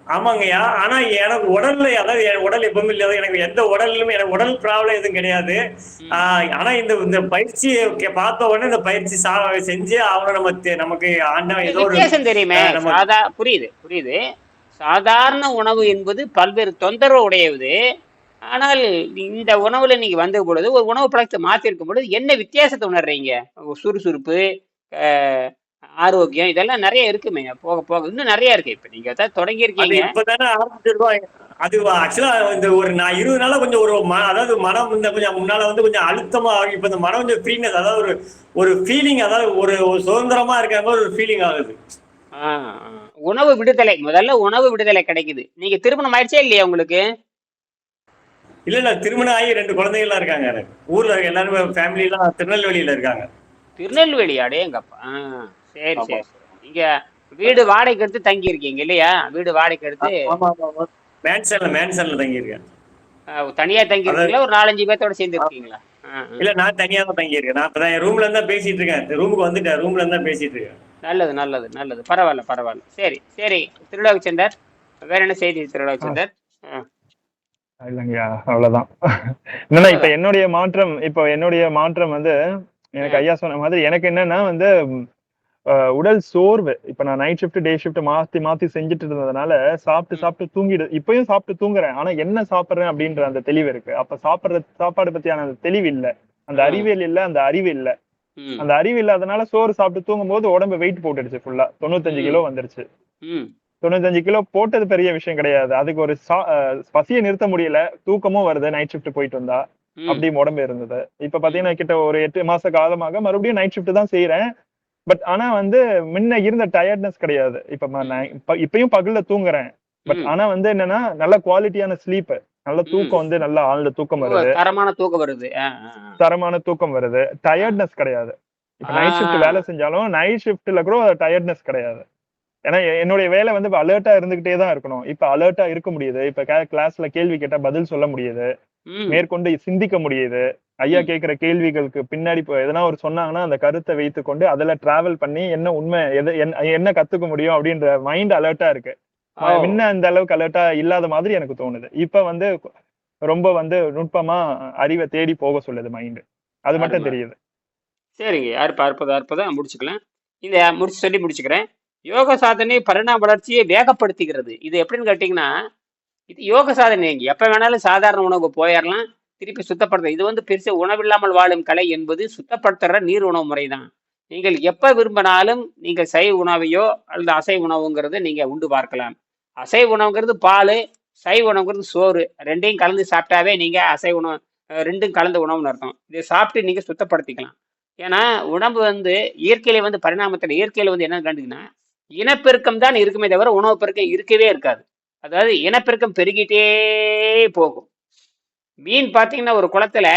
ஆமாங்கய்யா ஆனா எனக்கு உடல்ல அதாவது என் உடல் எப்பவுமே இல்லாத எனக்கு எந்த உடல்லுமே எனக்கு உடல் ப்ராப்ளம் எதுவும் கிடையாது. ஆனா இந்த இந்த பயிற்சி பார்த்த உடனே இந்த பயிற்சி செஞ்சு அவனை நம்ம நமக்கு ஆண்டவன் ஏதோ ஒரு தெரியுமே. புரியுது புரியுது. சாதாரண உணவு என்பது பல்வேறு தொந்தரவு உடையது. ஆனால் இந்த உணவுல நீங்க வந்த பொழுது ஒரு உணவு பழக்கத்தை மாத்திருக்கும் பொழுது என்ன வித்தியாசத்தை உணர்றீங்க? சுறுசுறுப்பு ஆரோக்கியம் இதெல்லாம் நிறைய இருக்குமே. போக போக இன்னும் நிறைய இருக்கு. இப்ப நீங்க தான் தொடங்கி இருக்கீங்க இப்பதானே ஆரம்பிச்சிருக்கோம் அது ஆக்சுவலா இந்த ஒரு நான் இருபது நாளா கொஞ்சம் ஒரு அதாவது மனம் இந்த கொஞ்சம் முன்னால வந்து கொஞ்சம் அழுத்தமா ஆகி இப்ப இந்த மனம் கொஞ்சம் ஃப்ரீனஸ் அதாவது ஒரு ஒரு ஃபீலிங் அதாவது ஒரு சுதந்திரமா இருக்கிற மாதிரி ஒரு ஃபீலிங் ஆகுது. உணவு விடுதலை. முதல்ல உணவு விடுதலை கிடைக்குது. நீங்க திருமணம் ஆயிடுச்சா இல்லையா உங்களுக்கு? இல்ல இல்ல திருமணம் ஆகி ரெண்டு குழந்தைகள்லாம் இருக்காங்க எனக்கு. ஊர்ல இருக்க எல்லாருமே ஃபேமிலி எல்லாம் திருநெல்வேலியில இருக்காங்க. திருநெல்வேலி அடேங்கப்பா ஆ, சரி. சரி சரி. நீங்க வீடு வாடகைக்கு எடுத்து தங்கி இருக்கீங்க இல்லையா? வீடு வாடகைக்கு எடுத்து மேன்சன்ல மேன்சன்ல தங்கி இருக்கேன் தனியா தங்கி இருக்கீங்களா ஒரு நாலஞ்சு பேர்த்தோட சேர்ந்து இருக்கீங்களா. இல்ல நான் தனியா தான் தங்கி இருக்கேன் நான் இப்பதான் ரூம்ல இருந்தா பேசிட்டு இருக்கேன். ரூமுக்கு வந்துட்டேன். ரூம்ல இருந்தா பேசிட்டு இருக்கேன். நல்லது நல்லது நல்லது. பரவாயில்ல பரவாயில்ல. சரி சரி. திருவிழாவுக்கு சென்றார். வேற என்ன செய்தி திருவிழாவுக்கு சென்றார்? இல்லைங்கய்யா அவ்வளவுதான். என்னன்னா இப்ப என்னுடைய மாற்றம் இப்போ என்னுடைய மாற்றம் வந்து எனக்கு ஐயா சொன்ன மாதிரி எனக்கு என்னன்னா வந்து உடல் சோர்வு. இப்ப நான் நைட் ஷிஃப்ட் டே ஷிஃப்ட் மாத்தி மாத்தி செஞ்சுட்டு இருந்ததுனால சாப்பிட்டு. சாப்பிட்டு தூங்கிடு இப்பயும் சாப்பிட்டு தூங்குறேன். ஆனா என்ன சாப்பிடுறேன் அப்படின்ற அந்த தெளிவு இருக்கு. அப்ப சாப்பிடுற சாப்பாடு பத்தியான அந்த தெளிவு இல்ல. அந்த. அறிவியல் இல்ல அந்த அறிவு இல்ல. அந்த அறிவு இல்லாதனால சோறு சாப்பிட்டு தூங்கும் போது உடம்பு வெயிட் போட்டுடுச்சு ஃபுல்லா தொண்ணூத்தஞ்சு. கிலோ வந்துருச்சு. தொண்ணூத்தஞ்சு கிலோ போட்டது பெரிய விஷயம் கிடையாது. அதுக்கு ஒரு பசியை நிறுத்த முடியல. தூக்கமும் வருது. நைட் ஷிஃப்ட் போயிட்டு வந்தா. அப்படி உடம்பு இருந்தது. இப்ப பாத்தீங்கன்னா கிட்ட ஒரு எட்டு மாச காலமாக மறுபடியும் நைட் ஷிஃப்ட் தான் செய்யறேன் பட் ஆனா வந்து முன்ன இருந்த டயர்ட்னஸ் கிடையாது. இப்ப இப்பயும் பகல்ல தூங்குறேன். பட். ஆனா வந்து என்னன்னா நல்ல குவாலிட்டியான ஸ்லீப் நல்ல தூக்கம் வந்து நல்ல ஆழ்ந்த தூக்கம் வருது. தரமான தூக்கம் வருது. தரமான தூக்கம் வருது. டயர்ட்னஸ் கிடையாது. இப்ப நைட் ஷிஃப்ட். வேலை செஞ்சாலும் நைட் ஷிஃப்ட்ல கூட டயர்ட்னஸ் கிடையாது. ஏன்னா என்னுடைய வேலை வந்து இப்ப அலர்ட்டா இருந்துகிட்டே தான் இருக்கணும். இப்ப அலர்ட்டா இருக்க முடியுது. இப்ப கிளாஸ்ல கேள்வி கேட்டா பதில் சொல்ல முடியுது. மேற்கொண்டு சிந்திக்க முடியுது. ஐயா. கேட்கிற கேள்விகளுக்கு பின்னாடி இப்போ எதனா ஒரு சொன்னாங்கன்னா அந்த கருத்தை வைத்துக்கொண்டு அதுல டிராவல் பண்ணி என்ன உண்மை எது என்ன- கத்துக்க முடியும் அப்படின்ற மைண்ட் அலர்ட்டா இருக்கு. முன்ன அந்த அளவுக்கு அலர்ட்டா இல்லாத மாதிரி எனக்கு தோணுது. இப்ப வந்து ரொம்ப வந்து நுட்பமா அறிவை தேடி போக சொல்லுது மைண்ட் அது மட்டும். தெரியுது. சரிங்க. அற்புதம் அற்புதம் அற்புதம் முடிச்சுக்கலாம். இந்த முடிச்சு சொல்லி முடிச்சுக்கிறேன். யோக சாதனை பரிணாம வளர்ச்சியை வேகப்படுத்துகிறது. இது எப்படின்னு கேட்டிங்கன்னா இது யோக சாதனை. எப்போ வேணாலும் சாதாரண உணவுக்கு போயிடலாம் திருப்பி சுத்தப்படுத்த இது வந்து பெருசு உணவில்லாமல் வாழும் கலை என்பது சுத்தப்படுத்துகிற நீர் உணவு முறை தான் நீங்கள் எப்போ விரும்பினாலும் நீங்கள் சைவ உணவையோ அல்லது அசைவ உணவுங்கிறது நீங்கள் உண்டு பார்க்கலாம். அசைவ உணவுங்கிறது பால் சைவ உணவுங்கிறது சோறு. ரெண்டையும் கலந்து சாப்பிட்டாவே நீங்கள் அசைவ உணவு ரெண்டும் கலந்த உணவுன்னு அர்த்தம். இதை சாப்பிட்டு நீங்கள் சுத்தப்படுத்திக்கலாம். ஏன்னா உடம்பு வந்து இயற்கையில வந்து பரிணாமத்தில் இயற்கையில வந்து என்ன கண்டுங்கன்னா இனப்பெருக்கம் தான் இருக்குமே தவிர உணவு பெருக்கம் இருக்கவே இருக்காது. அதாவது இனப்பெருக்கம் பெருகிட்டே போகும். மீன் பார்த்தீங்கன்னா ஒரு குளத்துல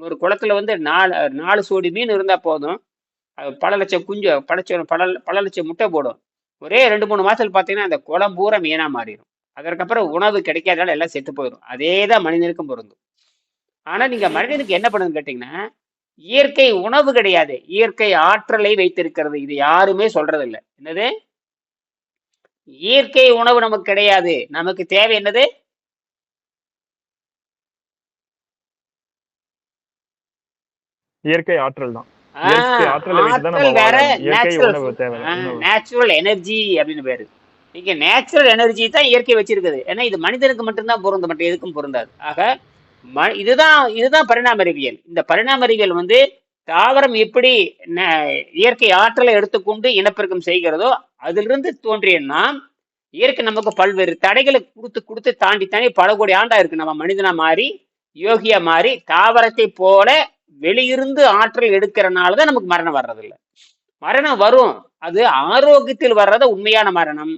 ஒரு குளத்துல வந்து நாலு நாலு சோடி மீன் இருந்தா போதும். அது பல லட்சம் குஞ்சு படைச்ச பல பல லட்சம் முட்டை போடும். ஒரே ரெண்டு மூணு மாசத்துல பார்த்தீங்கன்னா அந்த குளம் பூரா மீனா மாறிடும். அதற்கப்புறம் உணவு கிடைக்காதனால எல்லாம் செத்து போயிடும். அதே தான் மனிதனுக்கும் பொருந்தும். ஆனா நீங்க மனிதனுக்கு என்ன பண்ணுன்னு கேட்டீங்கன்னா இயற்கை உணவு கிடையாது. இயற்கை ஆற்றலை வைத்திருக்கிறது. இது யாருமே சொல்றது என்னது? இயற்கை உணவு நமக்கு கிடையாது. நமக்கு தேவை என்னது? இயற்கை ஆற்றல் தான். நேச்சுரல் எனர்ஜி அப்படின்னு பேரு. இங்க நேச்சுரல் எனர்ஜி தான் இயற்கை வச்சிருக்குது. ஏன்னா இது மனிதனுக்கு மட்டும்தான் பொருந்தும். மற்ற எதுக்கும் பொருந்தாது. ஆக இதுதான் இதுதான் பரிணாம அறிவியல். இந்த பரிணாம அறிவியல் வந்து தாவரம் எப்படி இயற்கை ஆற்றலை எடுத்துக்கொண்டு இனப்பெருக்கம் செய்கிறதோ அதிலிருந்து தோன்றிய நாம் இயற்கை நமக்கு பல்வேறு தடைகளை கொடுத்து கொடுத்து தாண்டி தாண்டி பல கோடி ஆண்டா இருக்கு. நம்ம மனிதனா மாறி யோகியா மாறி தாவரத்தை போல வெளியிருந்து ஆற்றல் எடுக்கிறனால தான் நமக்கு மரணம் வர்றதில்லை. மரணம் வரும். அது ஆரோக்கியத்தில் வர்றது உண்மையான மரணம்.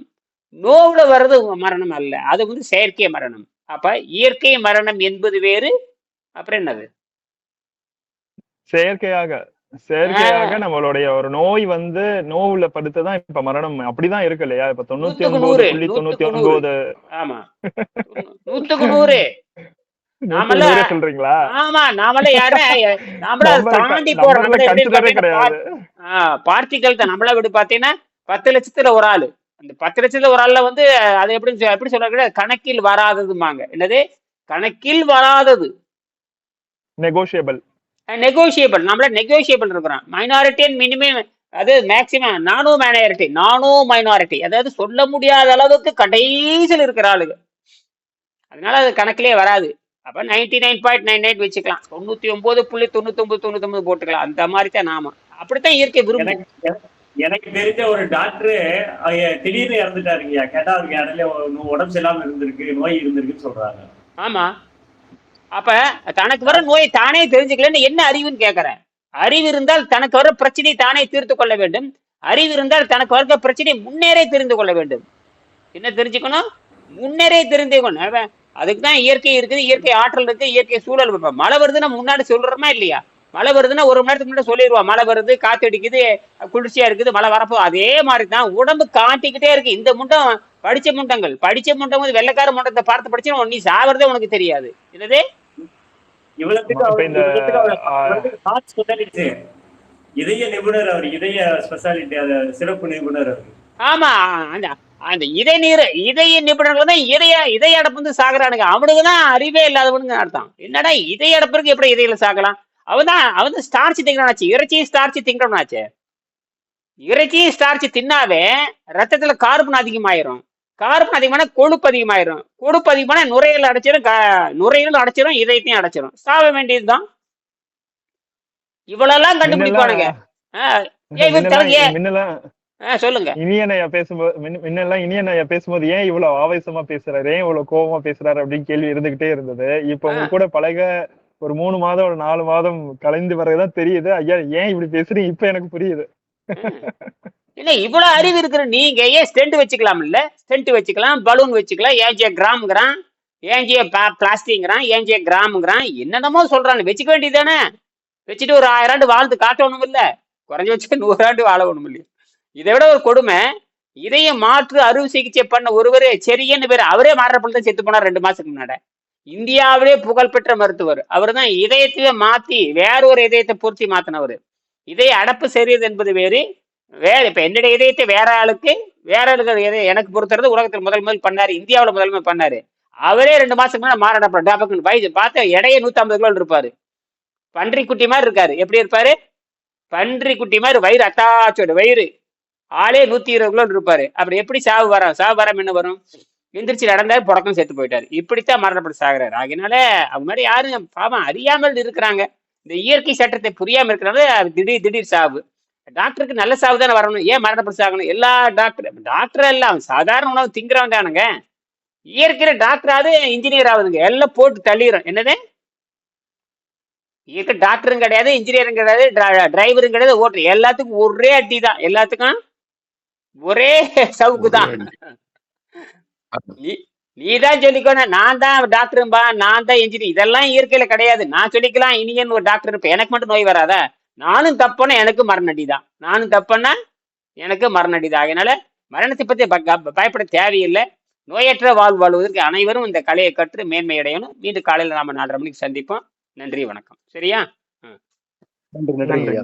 நோவுல வர்றது மரணம் அல்ல. அது வந்து செயற்கை மரணம். அப்ப இயற்கை மரணம் என்பது வேறு. அப்புறம் என்னது? செயற்கையாக செயற்கையாக நம்மளுடைய ஒரு நோய் வந்து நோவுல படுத்துதான் இப்ப மரணம். அப்படிதான் இருக்கு இல்லையா? இப்ப தொண்ணூத்தி ஒன்பது புள்ளி தொண்ணூத்தி. ஒன்பது. ஆமா. நூத்துக்கு நூறு. சொல்றீங்களா? ஆமா நாமள தாண்டி எப்படி கன்சிடரே பாத்தீங்கன்னா கிடையாது. பார்ட்டிகல் தான். நம்மள விட்டு பாத்தீங்கன்னா பத்து லட்சத்துல ஒரு ஆளு. அந்த பத்து லட்சத்துல ஒரு ஆள்ல வந்து அது எப்படி எப்படி சொல்றாங்க? கணக்கில் வராததுமாங்க என்னது? கணக்கில் வராதது. நெகோஷியபிள் நெகோஷியபிள் நம்மள நெகோஷியபிள் இருக்கிறோம் மைனாரிட்டி அண்ட் மினிமம் அது maximum nano minority nano minority அதாவது சொல்ல முடியாத அளவுக்கு கடைசியில் இருக்கிற ஆளுங்க. அதனால அது கணக்கிலே வராது. அப்ப ninety nine point nine nine வச்சுக்கலாம். தொண்ணூத்தி ஒன்பது புள்ளி தொண்ணூத்தி ஒன்பது தொண்ணூத்தி ஒன்பது போட்டுக்கலாம். அந்த மாதிரி தான் நாம. அப்படித்தான் இயற்கை விரும்பும். எனக்கு தெரிஞ்ச ஒரு டாக்டர் திடீர்னு இறந்துட்டாருங்கய்யா. கேட்டா அவருக்கு இடையில உடம்பு சரியில்லாம இருந்திருக்கு நோய் இருந்திருக்குன்னு சொல்றாங்க. ஆமா. அப்ப தனக்கு வர நோயை தானே தெரிஞ்சுக்கலன்னு என்ன அறிவுன்னு கேக்குறேன்? அறிவு இருந்தால் தனக்கு வர பிரச்சனையை தானே தீர்த்து கொள்ள வேண்டும். அறிவு இருந்தால் தனக்கு வர பிரச்சனையை முன்னேறே தெரிந்து கொள்ள வேண்டும். என்ன தெரிஞ்சுக்கணும்? முன்னேறே தெரிஞ்சுக்கணும் அதுக்கு தான் இயற்கை இருக்குது இயற்கை ஆற்றல் இருக்கு இயற்கை சூழல் மழை வருதுன்னா முன்னாடி சொல்றோமா இல்லையா? மழை வருதுன்னா ஒரு மணி நேரத்துக்கு முன்னாடி சொல்லிடுவோம். மழை வருது காத்து அடிக்குது குளிர்ச்சியா இருக்குது மழை வரப்போ அதே மாதிரி தான் உடம்பு காட்டிக்கிட்டே இருக்கு. இந்த முண்டம் படிச்ச முண்டங்கள் படிச்ச முண்டம் வந்து வெள்ளைக்கார முண்டத்தை பார்த்து படிச்சா நீ சாவறதே உனக்கு தெரியாது. என்னது? இவ்வளவுக்கு வந்து. இதய நிபுணர் அவர் இதய ஸ்பெஷாலிட்டி சிறப்பு நிபுணர் அவர். ஆமா அந்த அந்த இதய நீர் இதய நிபுணர்கள் தான் இதய இதய அடப்பு வந்து சாகுறானுங்க. அவனுக்கு தான் அறிவே இல்லாதவனுங்க அர்த்தம். என்னடா இதய அடப்பிற்கு எப்படி இதயில சாகலாம்? அவன் தான் அவன் தான் ஸ்டார்ச் திங்கிறவனாச்சு இறைச்சி ஸ்டார்ச் திங்கிறவனாச்சு இறைச்சி ஸ்டார்ச் தின்னாவே ரத்தத்துல கார்பன் அதிகமாயிரும். கார்பன் அதிகமான கொழுப்பு அதிகமாயிரும். கொழுப்பு அதிகமான நுரையீரல் அடைச்சிரும் க- நுரையீரல் அடைச்சிரும் இதயத்தையும் அடைச்சிரும். சாக வேண்டியதுதான். இவ்வளவு கண்டுபிடிப்பானுங்க. சொல்லுங்க. இனியனையா பேசும்போது முன்ன- முன்னெல்லாம் இனியனையா பேசும்போது ஏன் இவ்வளவு ஆவேசமா பேசுறாரு? ஏன் இவ்வளவு கோவமா பேசுறாரு? அப்படின்னு கேள்வி இருந்துகிட்டே இருந்தது. இப்ப உங்க கூட பழக ஒரு மூணு மாதம் ஒரு நாலு மாதம் கலைந்து வரதான் தெரியுது. ஐயா ஏன் இப்படி பேசுறீங்க? இப்ப எனக்கு புரியுது. இல்ல இவ்வளவு அறிவு இருக்கிற நீங்க ஏன் ஸ்டெண்ட் வச்சுக்கலாம் இல்ல? ஸ்டெண்ட் வச்சுக்கலாம் பலூன் வச்சுக்கலாம் ஏஞ்சிய கிராம்ங்கிறான் ஏஞ்சிய பிளாஸ்டிக்ங்கிறான் ஏஞ்சிய கிராம்ங்கிறான் என்னென்னமோ சொல்றான் வச்சுக்க வேண்டியதானே வச்சுட்டு ஒரு ஆயிரம் ஆண்டு வாழ்ந்து காட்டணும் இல்ல. குறைஞ்ச வச்சு நூறாண்டு வாழணும் இல்லையா. இதை விட ஒரு கொடுமை இதய மாற்று அறுவை சிகிச்சை பண்ண ஒருவரே செரியன்னு பேர் அவரே மாற்றப்பட்டு தான் செத்து போனார் ரெண்டு மாசத்துக்கு முன்னாடி. இந்தியாவிலே புகழ்பெற்ற மருத்துவர். அவர் தான் இதயத்தையே மாத்தி வேற ஒரு இதயத்தை பூர்த்தி மாத்தினவர். இதய அடப்பு சரியது என்பது வேறு வேற இப்ப என்னுடைய இதயத்தை வேற ஆளுக்கு வேற ஆளுக்கு இதயம் எனக்கு பொறுத்தறது உலகத்தில் முதல் முதல் பண்ணாரு இந்தியாவில் முதல் முதல் பண்ணாரு. அவரே ரெண்டு மாசத்துக்கு முன்னாடி மாறாடப்பட டாபக்கு வயசு பார்த்த இடையே நூத்தி ஐம்பது கிலோ இருப்பாரு. பன்றி குட்டி மாதிரி இருக்காரு. எப்படி இருப்பாரு? பன்றி குட்டி மாதிரி வயிறு அத்தாச்சோட வயிறு. ஆளே நூத்தி இருபது கிலோ இருப்பாரு. அப்படி எப்படி சாவு வரோம்? சாவு வராம என்ன வரும்? எந்திரிச்சு நடந்தாரு புடக்கம் செத்து போயிட்டாரு. இப்படித்தான் மரணப்பட்டு சாகுறாரு. அதனால அவங்க மாதிரி யாரும் பாவம் அறியாமல் இருக்கிறாங்க. இந்த இயற்கை சட்டத்தை புரியாம இருக்கிறனால திடீர் திடீர் சாவு. டாக்டருக்கு நல்ல சாவு தானே வரணும். ஏன் மரணப்பட்டு சாகணும் எல்லா டாக்டர் டாக்டர் எல்லாம் அவன் சாதாரண உணவு திங்கிறவன் தானுங்க. இயற்கையில டாக்டர் ஆகுது இன்ஜினியர் ஆகுதுங்க. எல்லாம் போட்டு தள்ளிடும் என்னது? இயற்கை டாக்டரும் கிடையாது இன்ஜினியரும் கிடையாது டிரைவரும் கிடையாது ஓட்டுற எல்லாத்துக்கும் ஒரே அடி தான். எல்லாத்துக்கும் ஒரே சவுக்கு தான். நீ நீ தான் சொல்லிக்கணும். நான் தான் டாக்டரும்பா நான் தான் இன்ஜினியர் இதெல்லாம் இயற்கையில கிடையாது. நான் சொல்லிக்கலாம் இனியன் ஒரு டாக்டர் இருப்பேன். எனக்கு மட்டும் நோய் வராதா? நானும் தப்புனா எனக்கு மரணடி தான் நானும் தப்புன்னா எனக்கு மரணடி தான் அதனால மரணத்தை பத்தி பயப்பட தேவையில்லை. நோயற்ற வாழ்வு வாழ்வதற்கு அனைவரும் இந்த கலையை கற்று மேன்மை அடையணும். மீண்டும் காலையில நாம நாலரை மணிக்கு சந்திப்போம். நன்றி வணக்கம். சரியா? நன்றி. நன்றி.